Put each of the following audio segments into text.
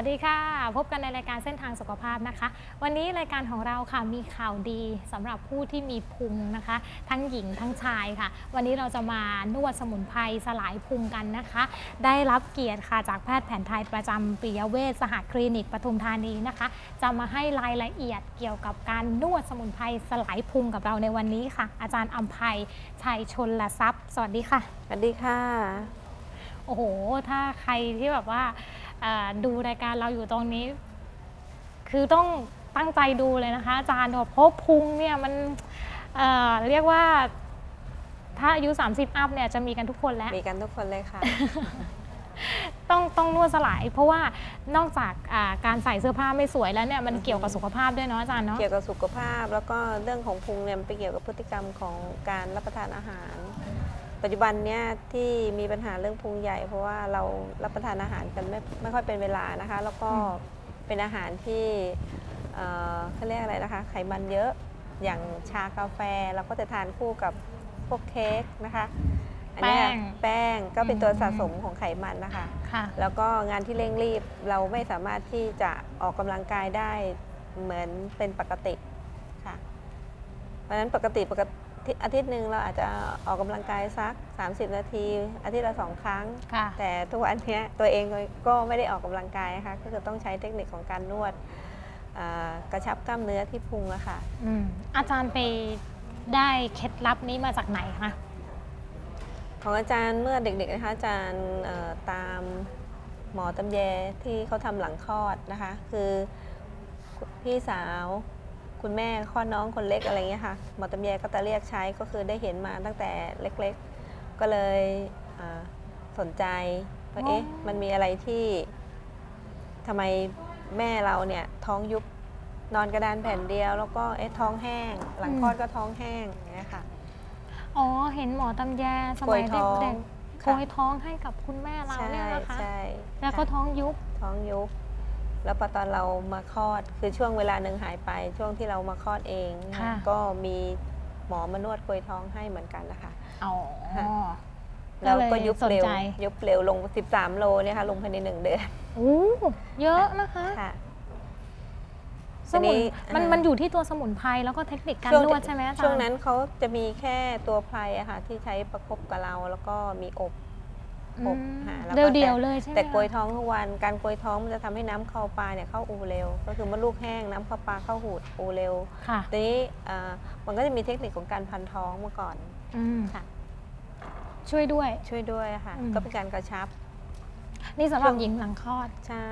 สวัสดีค่ะ พบกันในรายการเส้นทางสุขภาพนะคะ วันนี้รายการของเราค่ะมีข่าวดีสำหรับผู้ที่มีพุงนะคะ ทั้งหญิงทั้งชายค่ะ วันนี้เราจะมานวดสมุนไพรสลายพุงกันนะคะ ได้รับเกียรติค่ะจากแพทย์แผนไทยประจำปิยเวชสหคลินิกปทุมธานีนะคะ จะมาให้รายละเอียดเกี่ยวกับการนวดสมุนไพรสลายพุงกับเราในวันนี้ค่ะ อาจารย์อัมภัยชัยชนละทรัพย์ สวัสดีค่ะสวัสดีค่ะโอ้โห ถ้าใครที่แบบว่าเอ่อ ดูรายการเราอยู่ตรงนี้ คือต้องตั้งใจดูเลยนะคะ อาจารย์เพราะพุงเนี่ยมันเอ่อเรียกว่าถ้าอายุ 30 อัพเนี่ยจะมีกันทุกคนแล้ว มีกันทุกคนเลยค่ะ ต้องต้องนวดสลาย เพราะว่านอกจากอ่าการใส่เสื้อผ้าไม่สวยแล้วเนี่ยมันเกี่ยวกับสุขภาพด้วยเนาะอาจารย์เนาะเกี่ยวกับสุขภาพแล้วก็เรื่องของพุงเนี่ยมันไปเกี่ยวกับพฤติกรรมของการรับประทานอาหาร ปัจจุบันเนี่ยที่มีปัญหาเรื่องพุงใหญ่ เพราะว่าเรารับประทานอาหารกันไม่ไม่ค่อยเป็นเวลานะคะ แล้วก็เป็นอาหารที่เอ่อเขาเรียกอะไรนะคะ ไขมันเยอะอย่างชากาแฟเราก็จะทานคู่กับพวกเค้กนะคะอันเนี้ยแป้งแป้งก็เป็นตัวอืมสะสมของไขมันนะคะ ค่ะ แล้วก็งานที่เร่งรีบเราไม่สามารถที่จะออกกำลังกายได้เหมือนเป็นปกติค่ะ เพราะฉะนั้นปกติปกติ อาทิตย์หนึ่งเราอาจจะออกกำลังกายสัก 30 นาที อาทิตย์ละสองครั้งค่ะแต่ทุกวันเนี้ยตัวเองก็ไม่ได้ออกกำลังกายนะคะก็คือต้องใช้เทคนิคของการนวดอ่ากระชับกล้ามเนื้อที่พุงอะค่ะอืมอาจารย์ไปได้เคล็ดลับนี้มาจากไหนคะของอาจารย์เมื่อเด็กๆนะคะอาจารย์เอ่อตามหมอตำแยที่เขาทำหลังคลอดนะคะ คือพี่สาว คุณแม่คลอดน้องคนเล็กอะไรเงี้ยค่ะหมอตำแยก็จะเรียกใช้ก็คือได้เห็นมาตั้งแต่เล็กๆ ก็เลยอ่าสนใจว่าอ๋อเอ๊ะมันมีอะไรที่ทำไมแม่เราเนี่ยท้องยุบนอนกระดานแผ่นเดียว แล้วก็เอ๊ะท้องแห้ง หลังคลอดก็ท้องแห้งอย่างเงี้ยค่ะอ๋อเห็นหมอตำแยสโกมัยยท้องเด็กๆโกค่ะยท้องให้กับคุณแม่เราใช่เนี่ยนะคะใช่แล้วก็ค่ะท้องยุบท้องยุบ แล้วพอตอนเรามาคลอดคือช่วงเวลาหนึ่งหายไป ช่วงที่เรามาคลอดเองค่ะ ก็มีหมอมานวดกลวยท้องให้เหมือนกันนะคะ อ๋อ ค่ะ ก็แล้วเลยก็ยุบสนเร็วใจ ยุบเร็วลง 13 โลเนี่ยค่ะลงภายในหนึ่งเดือนโอ้เยอะนะคะค่ะ สมุนทีนี้มันอ่ามั มันอยู่ที่ตัวสมุนไพรแล้วก็เทคนิคการช่วงนวดใช่ไหมอาจารย์ช่วงนั้นเขาจะมีแค่ตัวไพรอะค่ะที่ใช้ประคบกับเราแล้วก็มีอบ อือบมหาแล้วก็เดียวแต่ๆเลยใช่ไหมแต่กลวยคะท้องทุกวันการกลวยท้องมันจะทำให้น้ำเข้าปลาเนี่ยเข้าอูเร็ว ก็คือมดลูกแห้งน้ำเข้าปลาเข้าหูดอูเร็วค่ะ ทีนี้เอ่อมันก็จะมีเทคนิคของการพันท้องเมื่อก่อน อืมค่ะ ช่วยด้วย ช่วยด้วยค่ะ อืม ก็เป็นการกระชับ นี่สำหรับช่วง หญิงหลังคลอดใช่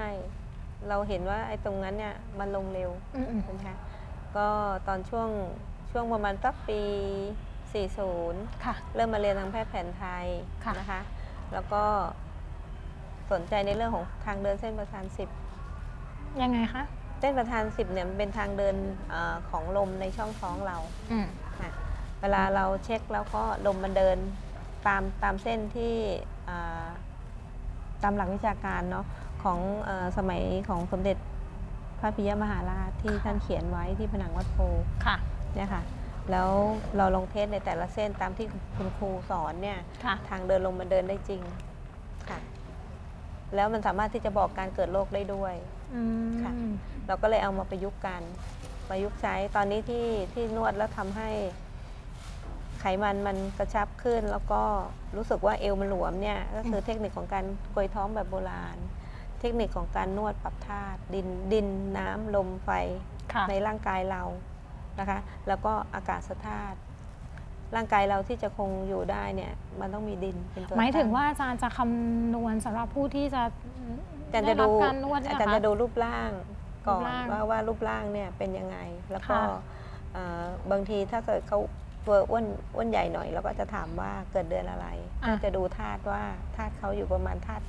เราเห็นว่าไอ้ตรงนั้นเนี่ยมันลงเร็วอืมนะคะก็ตอนช่วงช่วงประมาณสักปี 40ๆค่ะ เริ่มมาเรียนทางแพทย์แผนไทยค่ะ นะคะ แล้วก็สนใจในเรื่องของทางเดินเส้นประธานสิบยังไงคะเส้นประธานสิบเนี่ยมันเป็นทางเดินเออของลมในช่องท้องเรา อืมค่ะเวลาเราเช็คแล้วก็ลมมันเดินตามตามเส้นที่อ่าตามหลักวิชาการเนาะของเออสมัยของสมเด็จพระปิยมหาราชที่ท่านเขียนไว้ที่ผนังวัดโพค่ะ เนี่ยค่ะ แล้วเราลองเทสในแต่ละเส้นตามที่คุณครูสอนเนี่ยค่ะ ทางเดินลงมันเดินได้จริงค่ะ แล้วมันสามารถที่จะบอกการเกิดโรคได้ด้วย อืมค่ะ เราก็เลยเอามาประยุกต์กันประยุกต์ใช้ตอนนี้ที่ที่นวดแล้วทำให้ไขมันมันกระชับขึ้น แล้วก็รู้สึกว่าเอวมันหลวมเนี่ยก็คือเทคนิคของการกลวยท้องแบบโบราณ เทคนิคของการนวดปรับธาตุดินดินน้ำลมไฟ ค่ะ ในร่างกายเรา นะคะ แล้วก็อากาศธาตุร่างกายเราที่จะคงอยู่ได้เนี่ยมันต้องมีดินเป็นตัวหมายถึงตั้ว่าอาจารย์จะคำนวณสำหรับผู้ที่จะอาจารย์ได้จะรัดูบการนวดเนี่ยอาจารย์เหรจะอดูรูปร่างก่อนรูปร่างว่าว่ารูปร่างเนี่ยเป็นยังไง แล้วก็ค่ะเอ่อบางทีถ้าเกิดเขาตัวอ้วนอ้วนใหญ่หน่อยเราก็จะถามว่าเกิดเดือนอะไรก็จะดูธาตุว่าธาตุเขาอยู่ประมาณธาตุ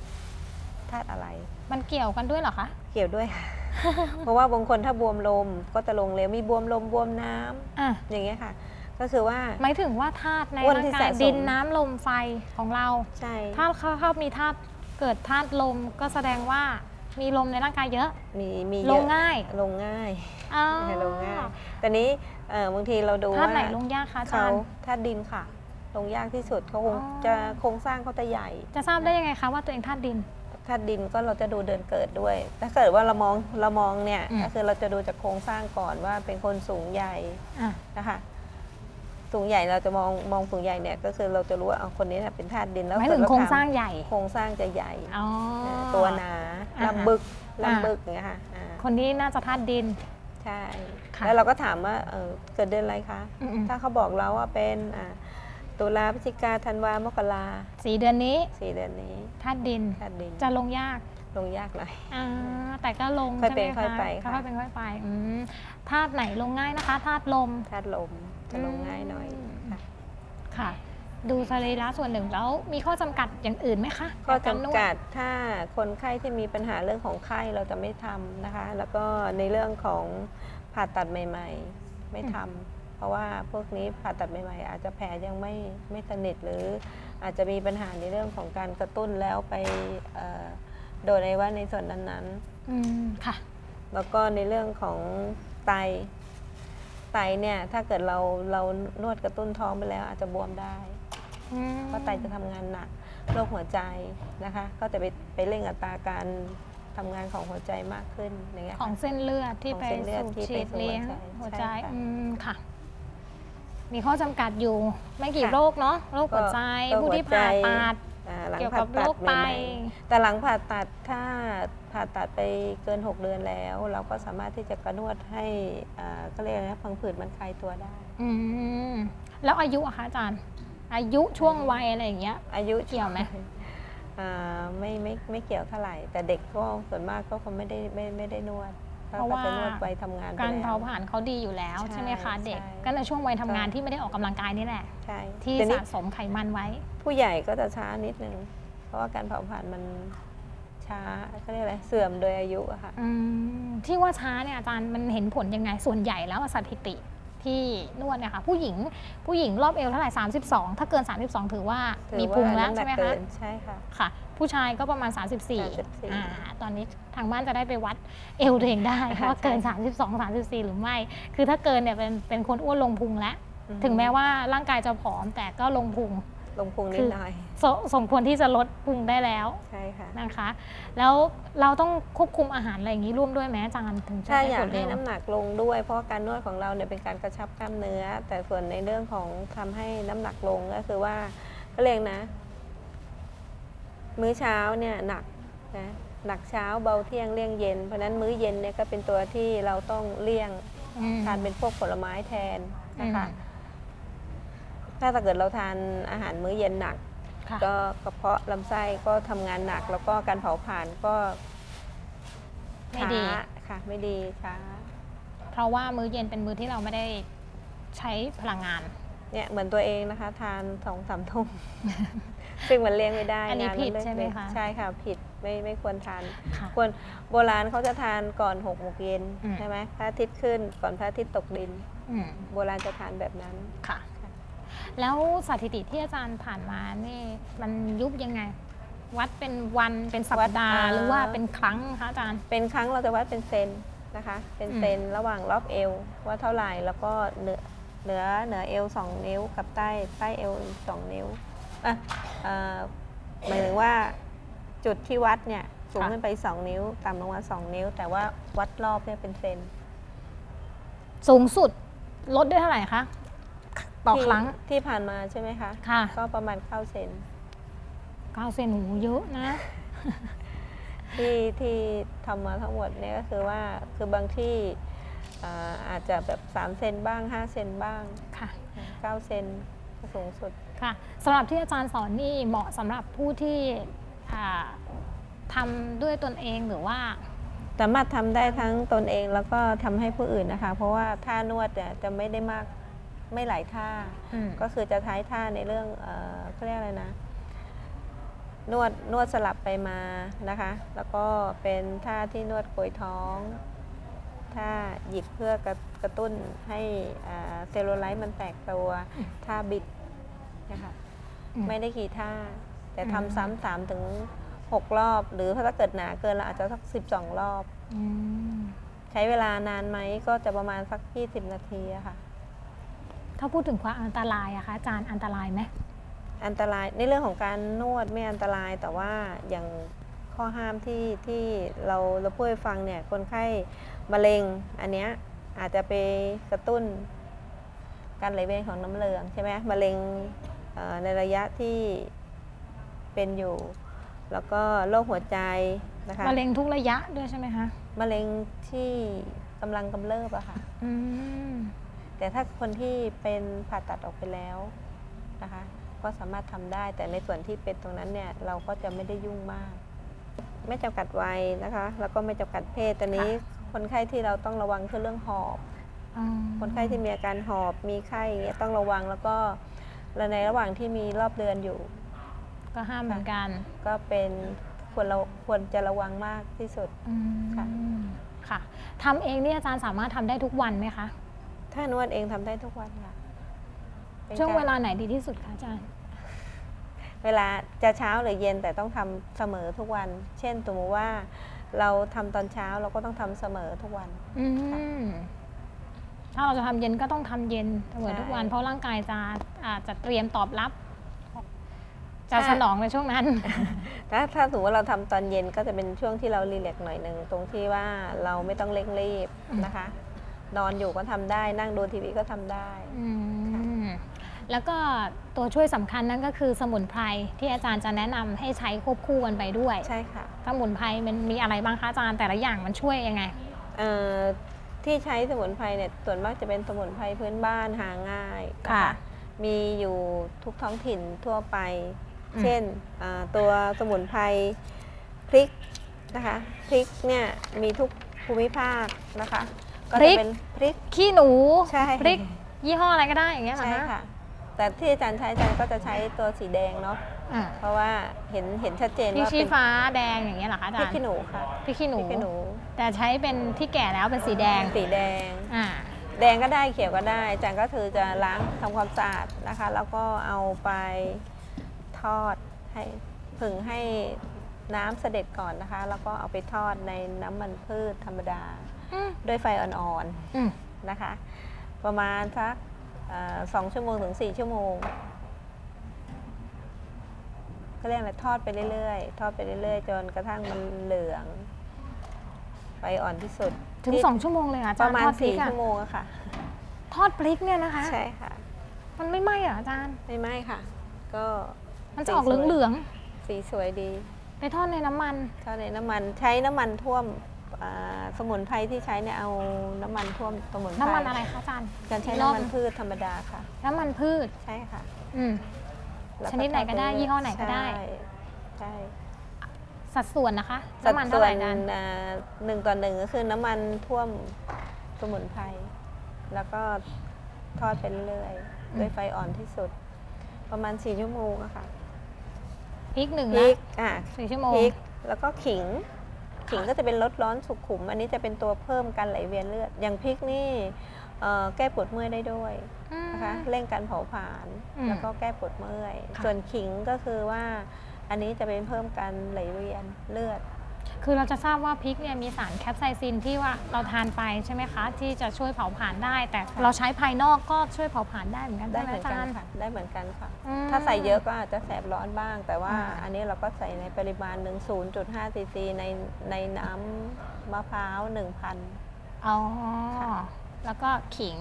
ธาตุอะไร มันเกี่ยวกันด้วยเหรอคะ เกี่ยวด้วยค่ะ เพราะว่าบางคนถ้าบวมลมก็จะลงเร็วมีบวมลมบวมน้ำอะอย่างเงี้ยค่ะ ก็คือว่าหมายถึงว่าธาตุในอ้วนร่างที่กาสะยสมดินน้ำลมไฟของเราใช่ถ้าเขาเขามีธาตุเกิดธาตุลมก็แสดงว่ามีลมในร่างกายเยอะ มีมีลเยงอะง่าย ลงง่ายอ๋อลงง่ายแต่นี้เอ่อบางทีเราดูธาตุว่าไหนลงยากคะอาจาเขารย์ธาตุดินค่ะ ลงยากที่สุดเขาคงอ๋อจะโครงสร้างเขาจะใหญ่ จะทราบได้ยังไงคะว่าตัวเองธาตุดิน ธธาตุดินก็เราจะดูเดือนเกิดด้วย ถ้าเกิดว่าเรามองเรามองเนี่ยอืม ก็คือเราจะดูจากโครงสร้างก่อนว่าเป็นคนสูงใหญ่อะนะคะ สูงใหญ่เราจะมองมองสูงใหญ่เนี่ยก็คือเราจะรู้ว่าเอาคนนี้น่ะเป็นธาตุดินแล้วหมายถึงเกิดโครงถมสร้างใหญ่โครงสร้างจะใหญ่อ๋อตัวหนาอ่าฮะลำบึกอ่า ลำบึกอย่างเงี้ยค่ะอ่าคนนี้น่าจะธาตุดิน ใช่ค่ะ แล้วเราก็ถามว่าเออเกิดเดือนอะไรคะ อืมถ้าเขาบอกเราว่าเป็นอ่า ตุลาพฤศจิกาธันวามกราๆสีเดือนนี้สี่เดือนนี้ธาตุดิน ธาตุดิน จะลงยาก ลงยากหน่อยอ่าแต่ก็ลงค่อยใช่เป็นไหมค่อยคะไปค่ะค่อยๆเป็นค่อยไปอืมธาตุไหนลงง่ายนะคะธาตุลม ธาตุลมจะลงง่ายหน่อยอืมค่ะค่ะ ดูสรีระส่วนหนึ่งแล้วมีข้อจำกัดอย่างอื่นไหมคะ ข้อในารนวจำกัดถ้าคนไข้ที่มีปัญหาเรื่องของไข้เราจะไม่ทำนะคะ แล้วก็ในเรื่องของผ่าตัดใหม่ ๆ ไม่ทำ เพราะว่าพวกนี้ผ่าตัดใหม่ๆอาจจะแผลยังไม่ไม่สนิทหรืออาจจะมีปัญหาในเรื่องของการกระตุ้นแล้วไปเอ่อโดนไอ้ว่าในส่วนนั้นอืมค่ะๆแล้วก็ในเรื่องของไตไตเนี่ยถ้าเกิดเราเรานวดกระตุ้นท้องไปแล้ว อาจจะบวมได้อืมเพราะไตจะทำงานหนักโรคหัวใจนะคะ ก็จะไปไปเร่งอัตราการทำงานของหัวใจมากขึ้นอย่างเงี้ยของค่ะเส้นเลือดที่ของไปเส้นเลือดสูบที่ฉีไปดสู่เลี้ยงหัหัววใจใจใช่ค่ะอื มค่ะมีข้อจำกัดอยู่ไม่กี่ค่ะโรคเนาะโรคหัวใจก็ผู้ที่หัวใจผ่าตัด อ่าหลังเกี่ยวผ่ากับตัโรดคใหไตม่ๆแต่หลังผ่าตัดถ้าผ่าตัดไปเกิน 6 เดือนแล้ว เราก็สามารถที่จะกระนวดให้อ่าก็เรียกอะไรนะพังผืดมันคลายตัวได้ อืมแล้วอายุอะคะอาจารย์ อายุช่วงวัยอะไรอย่างเงี้ย อายุเกี่ยวไหม อ่าไม่ไม่ไม่เกี่ยวเท่าไหร่ แต่เด็กก็ส่วนมากก็คงไม่ได้ไม่ไม่ได้นวด เพราะว่าขจะนวดไปทำงานไปการแล้วเผาผลาญเขาดีอยู่แล้วใช่ใช่ไหมคะเด็กใช่ก็ในช่วงวัยทำงานก็ที่ไม่ได้ออกกำลังกายนี่แหละใช่ที่ทีนี้สะสมไขมันไว้ ผู้ใหญ่ก็จะช้านิดนึงเพราะว่าการเผาผลาญมันช้าเขาเรียกอะไรเสื่อมโดยอายุอะค่ะอืมที่ว่าช้าเนี่ยอาจารย์มันเห็นผลยังไงส่วนใหญ่แล้วสถิติที่นวดเนี่ยค่ะผู้หญิงผู้หญิงรอบเอวเท่าไหร่32 ถ้าเกิน 32 ถือว่าถือมีพุงว่าแล้วน้ำหนัใช่กไหมเกิคะนใช่ค่ะค่ะ ผู้ชายก็ประมาณ34 34อ่าตอนนี้ทางบ้านจะได้ไปวัดเอวตัวเองได้ค่ะว่าเกินใช่32 34 หรือไม่ คือถ้าเกินเนี่ยเป็นเป็นคนอ้วนลงพุงแล้ว ถึงแม้ว่าร่างกายจะผอมแต่ก็ลงพุงลงพุงนิคืดอหน่อยสสมควรที่จะลดพุงได้แล้วใช่ค่ะนะคะ แล้วเราต้องควบคุมอาหารอะไรอย่างนี้ร่วมด้วยไหมอาจารย์ถึงจะถ้าได้อยาผกลให้เร็วน้ำหนักลงด้วย เพราะว่าการนวดของเราเนี่ยเป็นการกระชับกล้ามเนื้อ แต่ส่วนในเรื่องของทำให้น้ำหนักลงก็คือว่าก็เรียกนะ มื้อเช้าเนี่ยหนักนะหนักเช้าเบาเที่ยงเลี่ยงเย็น เพราะฉะนั้นมื้อเย็นเนี่ยก็เป็นตัวที่เราต้องเลี่ยงอืมทานเป็นพวกผลไม้แทนนะคะอืมถ้าเกิดเราทานอาหารมื้อเย็นหนักค่ะก็กระเพาะลำไส้ก็ทำงานหนัก แล้วก็การเผาผลาญก็ไม่ดีช้าค่ะ ไม่ดีช้าเพราะว่ามื้อเย็นเป็นมื้อที่เราไม่ได้ใช้พลังงาน เนี่ยเหมือนตัวเองนะคะ ทานสองสามทุ่ม ซึ่งมันเลี่ยงไม่ได้อันนี้งาผิดเลิกใช่ไหมดึกคะใช่ค่ะผิดไม่ไม่ควรทานค่ะควรโบราณเขาจะทานก่อนหกโมงเย็นอืมใช่ไหมพระอาทิตย์ขึ้นก่อนพระอาทิตย์ตกดินอืมโบราณจะทานแบบนั้นค่ะ แล้วสถิติที่อาจารย์ผ่านมานี่มันยุบยังไง วัดเป็นวันเป็นสัปวัดดาห์อ่าหรือว่าเป็นครั้งคะอาจารย์ เป็นครั้งเราจะวัดเป็นเซนนะคะเป็นอืมเซนระหว่างรอบเอว ว่าเท่าไหร่แล้วก็เหนือเหนือเหนือเอวสองนิ้วกับใต้ใต้เอวอีกสองนิ้วอะเอ่อ หมายถึงว่าจุดที่วัดเนี่ยสูงขึ้นไปสองนิ้ว ต่ำลงมาสองนิ้ว แต่ว่าวัดรอบเนี่ยเป็นเซนสูงสุดลดได้เท่าไหร่คะต่อที่ครั้งที่ผ่านมาใช่ไหมคะค่ะก็ประมาณเก้าเซนเก้าเซนหูเยอะนะ ที่ที่ทำมาทั้งหมดเนี่ยก็คือว่าคือบางที่อ่าอาจจะแบบ3เซนบ้าง5เซนบ้างค่ะ9เซนก็สูงสุด ค่ะสำหรับที่อาจารย์สอนนี่เหมาะสำหรับผู้ที่อ่าทำด้วยตนเองหรือว่า สามารถทำได้ทั้งตนเองแล้วก็ทำให้ผู้อื่นนะคะ เพราะว่าท่านวดเนี่ยจะไม่ได้มากไม่หลายท่าอืมก็คือจะท้ายท่าในเรื่องเอ่อเขาเรียกอะไรนะ นวดนวดสลับไปมานะคะ แล้วก็เป็นท่าที่นวดโกยท้องท่าหยิบเพื่อกระกระตุ้นให้อ่าเซลลูไลท์มันแตกตัวท่าบิด นะคะอืมไม่ได้กี่ท่า แต่อืมทำซ้ำสามถึงหกรอบ หรือถ้าเกิดหนาเกินเราอาจจะสักสิบสองรอบอืมใช้เวลานานไหมก็จะประมาณสัก20นาทีอะค่ะ ถ้าพูดถึงความอันตรายอะคะอาจารย์อันตรายไหมอันตรายในเรื่องของการนวดไม่อันตรายแต่ว่าอย่างข้อข้อห้ามที่ที่เราเราพูดให้ฟังเนี่ยคนไข้มะเร็งอันเนี้ยอาจจะไปกระตุ้น การไหลเวียนของน้ำเหลืองใช่ไหมมะเร็งเอ่อ ในระยะที่เป็นอยู่ แล้วก็โรคหัวใจนะคะมะเร็งทุกระยะด้วยใช่ไหมคะมะเร็งที่กำลังกำเริบอะค่ะอืมแต่ถ้าคนที่เป็นผ่าตัดออกไปแล้วนะคะก็สามารถทำได้ แต่ในส่วนที่เป็นตรงนั้นเนี่ยเราก็จะไม่ได้ยุ่งมาก ไม่จำกัดวัยนะคะ แล้วก็ไม่จำกัดเพศตอนนี้คนไข้ที่เราต้องระวังคือเรื่องหอบอ๋อคนไข้ที่มีอาการหอบมีไข้อย่างเงี้ยต้องระวังแล้วก็ และในระหว่างที่มีรอบเดือนอยู่ ก็ห้ามเหมือนกัน ก็เป็นควรเราควรจะระวังมากที่สุดอืมค่ะ ค่ะทำเองเนี่ยอาจารย์สามารถทำได้ทุกวันไหมคะ ถ้านวดเองทำได้ทุกวันค่ะป็นช่วงการเวลาไหนดีที่สุดคะอาจารย์ เวลาจะเช้าหรือเย็นแต่ต้องทำเสมอทุกวัน เช่นสมมติว่าเราทำตอนเช้าเราก็ต้องทำเสมอทุกวัน อืม ถ้าเราจะทำเย็นก็ต้องทำเย็นเสมอใช่ทุกวัน เพราะร่างกายจะอาจจะเตรียมตอบรับ จะใช่สนองในช่วงนั้น ถ้าถ้าสมมติว่าเราทำตอนเย็นก็จะเป็นช่วงที่เรารีแลกซ์หน่อยหนึ่งตรงที่ว่าเราไม่ต้องเร่งรีบอืมนะคะ นอนอยู่ก็ทำได้นั่งดูทีวีก็ทำได้อืมแล้วก็ตัวช่วยสำคัญนั่นก็คือสมุนไพรที่อาจารย์จะแนะนำให้ใช้ควบคู่กันไปด้วย ใช่ค่ะ สมุนไพรมันมีอะไรบ้างคะอาจารย์แต่ละอย่างมันช่วยยังไงเอ่อ ที่ใช้สมุนไพรเนี่ยส่วนมากจะเป็นสมุนไพรพื้นบ้านหาง่ายนค่ะ มีอยู่ทุกท้องถิ่นทั่วไปอืมเช่นอ่าตัวสมุนไพรพริกนะคะพริกเนี่ยมีทุกภูมิภาคนะคะก็จะเป็นพริกขี้หนูใช่พริกยี่ห้ออะไรก็ได้อย่างเงี้ยเหรอใช่คะค่ะแต่ที่อาจารย์ใช้อาจารย์ก็จะใช้ตัวสีแดงเนาะ อ่าเพราะว่าเห็นเห็นชัดเจนพริกว่าชี้เป็นฟ้าแดงอย่างเงี้ยเหรอคะอาพจาริกรย์ขี้หนูค่ะพริกขี้หพนู ริกขี้หนูแต่ใช้เป็นที่แก่แล้วเป็นสีแดงสีแดง อ่าแดงก็ได้เขียวก็ได้อาจารย์ก็คือจะล้างทำความสะอาดนะคะ แล้วก็เอาไปทอดให้ผึ่งให้น้ำเสด็จก่อนนะคะ แล้วก็เอาไปทอดในน้ำมันพืชธรรมดา อืมด้วยไฟอ่อนอืมๆนะคะ ประมาณสักเอ่อสองชั่วโมงถึงสี่ชั่วโมง ก็เรียกอะไรทอดไปเรื่อยๆ ทอดไปเรื่อยๆ จนกระทั่งมันเหลืองไฟอ่อนที่สุดถึงที่สองชั่วโมงเลยเหรออาปจารระย์มาณทอดพริสี่กอะชั่วโมงอะค่ะ ทอดพริกเนี่ยนะคะ ใช่ค่ะ มันไม่ไหม้เหรออาจารย์ ไม่ไหม้ค่ะ ก็มันจะออกเหลืองสีสวยดี ๆไปทอดในน้ำมัน ทอดในน้ำมันใช้น้ำมันท่วมอ่าสมุนไพรที่ใช้เนี่ยเอาน้ำมันท่วมสมุนไพรน้ำมันอะไรคะอาจารย์การใช้อีกรอบน้ำมันพืชธรรมดาค่ะ น้ำมันพืช ใช่ค่ะ อืมแล้ว ชนิดไหนก็ได้ทปเรื่ยี่ห้อไหนก็ได้ใช่ใช่สัดส่วนนะคะสัดน้ำมันส่เท่าวไหนร่กันอ่าหนึ่งต่อหนึ่งก็คือน้ำมันท่วมสมุนไพรแล้วก็ทอดไปเรื่อยๆด้วยไฟอ่อนที่สุด ประมาณสี่ชั่วโมงอะค่ะพริกหนึ่งพรินะกอะสี่ชั่วโมงพริกแล้วก็ขิง ขิงก็จะเป็นลดร้อนสุขุม อันนี้จะเป็นตัวเพิ่มการไหลเวียนเลือด อย่างพริกนี่เอ่อ แก้ปวดเมื่อยได้ด้วยนะคะเร่งการเผาผลาญอืมแล้วก็แก้ปวดเมื่อยค่ะส่วนขิงก็คือว่าอันนี้จะเป็นเพิ่มการไหลเวียนเลือด คือเราจะทราบว่าพริกเนี่ยมีสารแคปไซซินที่ว่าเราทานไปใช่ไหมคะ ที่จะช่วยเผาผลาญได้ แต่ค่ะเราใช้ภายนอกก็ช่วยเผาผลาญได้เหมือนกันได้ใช่ไหมเหมือนอากัจานรย์ค่ะได้เหมือนกันค่ะอืมถ้าใส่เยอะก็อาจจะแสบร้อนบ้าง แต่ว่าอ่าอันนี้เราก็ใส่ในปริมาณหนึ่ง0.5ซีซีในในน้ำมะพร้าว 1,000อ๋อค่ะ แล้วก็ขิง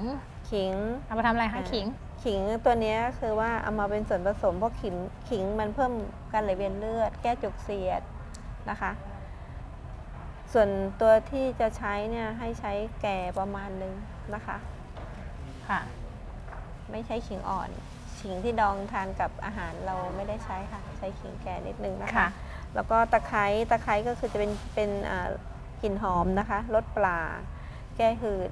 ขิง เอาไปทำอะไรคะอ่า ขิง ขิงตัวเนี้ยคือว่าเอามาเป็นส่วนผสมเพราะขิงขิงมันเพิ่มการไหลเวียนเลือด แก้จุกเสียดนะคะ ส่วนตัวที่จะใช้เนี่ยให้ใช้แก่ประมาณนึงนะคะ ค่ะ ไม่ใช้ขิงอ่อน ขิงที่ดองทานกับอาหารเราไม่ได้ใช้ค่ะ ใช้ขิงแก่นิดนึงนะคะ ค่ะ แล้วก็ตะไคร้ตะไคร้ก็คือจะเป็นเป็นอ่ากลิ่นหอมนะคะลดปลา แก้หืด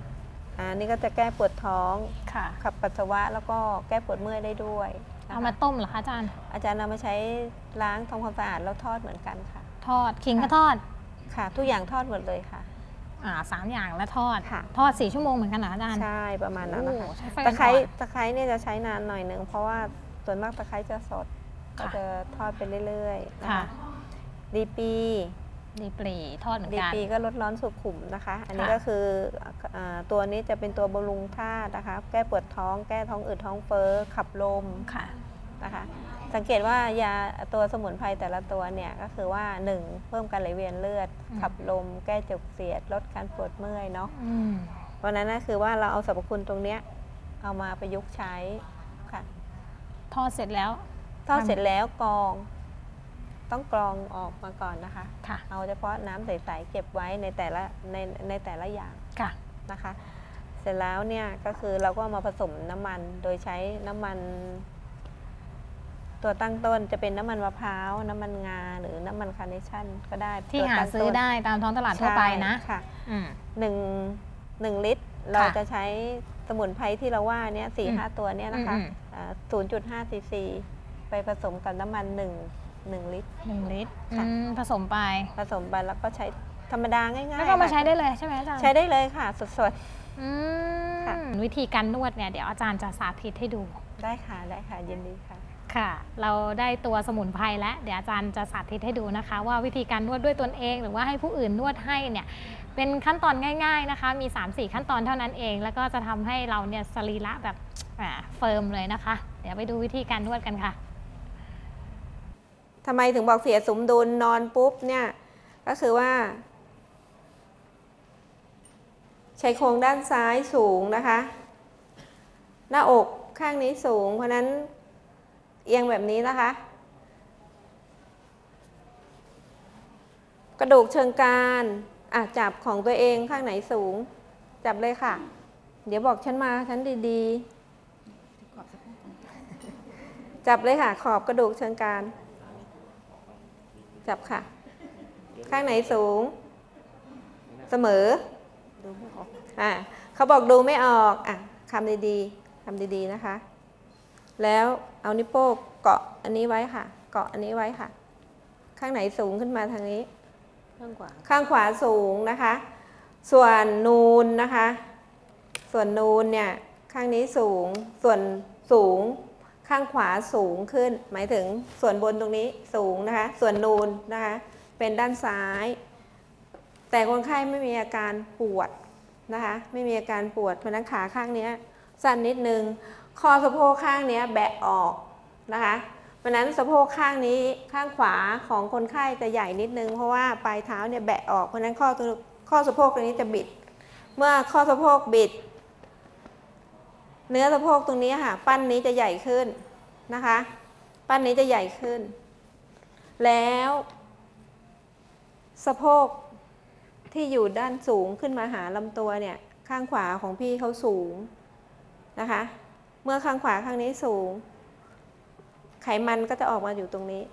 อ่านี่ก็จะแก้ปวดท้องค่ะ ขับปัสสาวะแล้วก็แก้ปวดเมื่อยได้ด้วยนะคะเอามาต้มเหรอคะอาจารย์ อาจารย์นำมาใช้ล้างทำความสะอาดแล้วทอดเหมือนกันค่ะ ทอดขิงก็ค่ะทอด ค่ะ ทุกอย่างทอดหมดเลยค่ะ อ่าสามอย่างแล้วทอด ค่ะ ทอดสี่ชั่วโมงเหมือนกันเหรออาจารย์ใช่ประมาณนั้นนะคะ โอ้ใช้ไฟตะไคร้อ่อนตะไคร้เนี่ยจะใช้นานหน่อยหนึ่งเพราะว่าส่วนมากตะไคร้จะสด ก็ค่ะ จะทอดไปเรื่อยๆนะค่ะคะดีปี ดีปรีทอดเหมือนดีกัน ปีก็ลดร้อนสุขุมนะคะ อันนี้ค่ะ ก็คืออ่าตัวนี้จะเป็นตัวบำรุงธาตุนะคะ แก้ปวดท้อง แก้ท้องอืดท้องเฟ้อ ขับลมค่ะ นะคะ สังเกตว่ายาตัวสมุนไพรแต่ละตัวเนี่ยก็คือว่า 1. เพิ่มการไหลเวียนเลือด อืม ขับลม แก้จุกเสียด ลดการปวดเมื่อยเนาะ อืมเพราะฉะนั้นก็คือว่าเราเอาสรรพคุณตรงเนี้ยเอามาประยุกต์ใช้ค่ะ ทอดเสร็จแล้ว ทอดทำเสร็จแล้วกรอง ต้องกรองออกมาก่อนนะคะ ค่ะเอาเฉพาะน้ำใสๆเก็บไว้ในแต่ละในในแต่ละอย่างค่ะนะคะ เสร็จแล้วเนี่ยก็คือเราก็เอามาผสมน้ำมันโดยใช้น้ำมัน ตัวตั้งต้นจะเป็นน้ำมันมะพร้าวน้ำมันงาหรือน้ำมันคาร์เนชั่นก็ได้ที่ตัวหาตั้งซื้อต้นได้ตามท้องตลาดทั่วไปนะใช่ค่ะ อืม หนึ่งหนึ่งลิตร เราค่ะจะใช้สมุนไพรที่เราว่าเนี่ยสี่อืมห้าตัวเนี่ยนะคะอืมศูนย์จุดห้าซีซีไปผสมกับน้ำมันหนึ่ง หนึ่งลิตร หนึ่งลิตรค่ะ อืมผสมไป ผสมไปแล้วก็ใช้ธรรมดาง่ายๆแล้วก็มาค่ะใช้ได้เลยใช่ไหมอาจารย์ใช้ได้เลยค่ะ สด อืมค่ะ วิธีการนวดเนี่ยเดี๋ยวอาจารย์จะสาธิตให้ดูๆ ได้ค่ะได้ค่ะยินดีค่ะ ค่ะ เราได้ตัวสมุนไพรแล้วเดี๋ยวอาจารย์จะสาธิตให้ดูนะคะ ว่าวิธีการนวดด้วยตนเอง หรือว่าให้ผู้อื่นนวดให้เนี่ยเป็นขั้นตอนง่าย ๆนะคะ มี 3-4 ขั้นตอนเท่านั้นเอง แล้วก็จะทำให้เราเนี่ยสรีระแบบอ่าเฟิร์มเลยนะคะ เดี๋ยวไปดูวิธีการนวดกันค่ะ ทำไมถึงบอกเสียสมดุลนอนปุ๊บเนี่ย ก็คือว่าใช้โครงด้านซ้ายสูงนะคะ หน้าอกข้างนี้สูง เพราะฉะนั้นเอียงแบบนี้นะคะ กระดูกเชิงกรานอะจับของตัวเองข้างไหนสูง จับเลยค่ะ เดี๋ยวบอกฉันมาฉันดีๆ จับเลยค่ะ ขอบกระดูกเชิงกราน จับค่ะ ข้างไหนสูง เสมออ่าเขาบอกดูไม่ออกอะคำดีๆคำดีๆนะคะ แล้วเอานิ้วโป้งเกาะอันนี้ไว้ค่ะ เกาะอันนี้ไว้ค่ะ ข้างไหนสูงขึ้นมาทางนี้ ข้างขวาข้างขวาสูงนะคะ ส่วนนูนนะคะ ส่วนนูนเนี่ยข้างนี้สูง ส่วนสูง ข้างขวาสูงขึ้น หมายถึงส่วนบนตรงนี้สูงนะคะ ส่วนนูนนะคะ เป็นด้านซ้าย แต่คนไข้ไม่มีอาการปวดนะคะ ไม่มีอาการปวดเพราะนั้นขาข้างนี้สั้นนิดนึง คอสะโพกข้างนี้แบะออกนะคะเพราะนั้นสะโพกข้างนี้ข้างขวาของคนไข้จะใหญ่นิดนึง เพราะว่าปลายเท้าเนี่ยแบะออกเพราะฉะนั้นข้อตัวข้อสะโพกตรงนี้จะบิด เมื่อข้อสะโพกบิด เนื้อสะโพกตรงนี้ค่ะ ปั้นนี้จะใหญ่ขึ้นนะคะ ปั้นนี้จะใหญ่ขึ้น แล้ว สะโพกที่อยู่ด้านสูงขึ้นมาหาลำตัวเนี่ย ข้างขวาของพี่เขาสูงนะคะ เมื่อข้างขวาข้างนี้สูง ไขมันก็จะออกมาอยู่ตรงนี้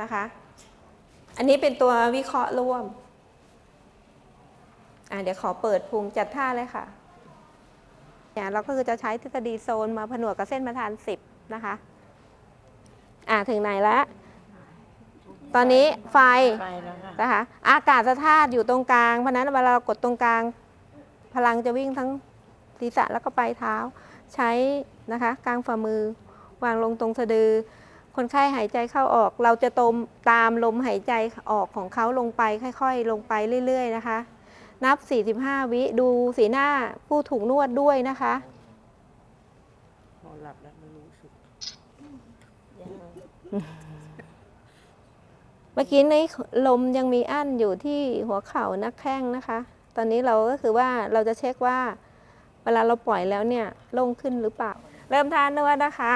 นะคะ อันนี้เป็นตัววิเคราะห์ร่วม อะเดี๋ยวขอเปิดพุงจัดท่าเลยค่ะ เนี่ยเราก็คือจะใช้ทฤษฎีโซนมาผนวกกับเส้นประธานสิบนะคะ อะถึงไหนแล้ว ตอนนี้ไฟไปแล้วค่ะนะคะ อากาศธาตุอยู่ตรงกลาง เพราะฉะนั้นเวลาเรากดตรงกลาง พลังจะวิ่งทั้งศีรษะแล้วก็ปลายเท้า ใช้นะคะกลางฝ่ามือ วางลงตรงสะดือ คนไข้หายใจเข้าออก เราจะตมตามลมหายใจออกของเขาลงไป ค่อย ๆ ลงไปเรื่อย ๆ นะคะ นับ 45 วิดูสีหน้าผู้ถูกนวดด้วยนะคะนอนหลับแล้วไม่รู้สึกเมื่อกี้นี้ลมยังมีอั้นอยู่ที่หัวเข่านักแข้งนะคะ ตอนนี้เราก็คือว่าเราจะเช็คว่า เวลาเราปล่อยแล้วเนี่ยโล่งขึ้นหรือเปล่า เริ่มทานนวดนะคะ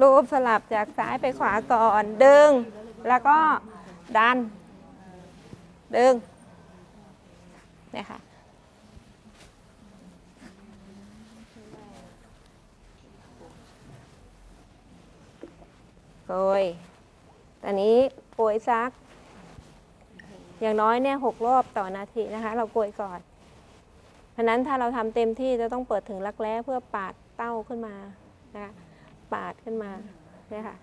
รูปสลับจากซ้ายไปขวาก่อน ดึง แล้วก็ดัน ดึงเนี่ยค่ะโกยตอนนี้โกยซัก อย่างน้อยเนี่ยหกรอบต่อนาทีนะคะ เราโกยก่อน เพราะฉะนั้นถ้าเราทำเต็มที่จะต้องเปิดถึงรักแร้เพื่อปาดเต้าขึ้นมานะคะปาดขึ้นมาเนี่ยค่ะ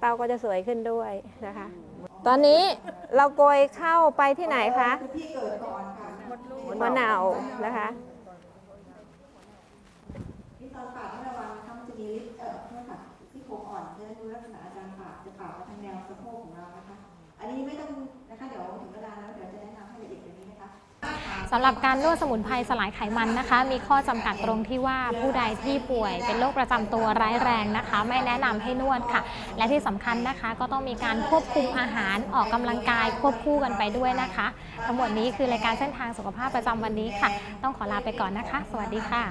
เต้าก็จะสวยขึ้นด้วยนะคะ ตอนนี้เราโกยเข้าไปที่ไหนคะ มะนาวนะคะ สำหรับการนวดสมุนไพรสลายไขมันนะคะ มีข้อจำกัดตรงที่ว่าผู้ใดที่ป่วย เป็นโรคประจำตัวร้ายแรงนะคะ ไม่แนะนำให้นวดค่ะ และที่สำคัญนะคะ ก็ต้องมีการควบคุมอาหารออกกำลังกายควบคู่กันไปด้วยนะคะ ทั้งหมดนี้คือรายการเส้นทางสุขภาพประจำวันนี้ค่ะ ต้องขอลาไปก่อนนะคะ สวัสดีค่ะ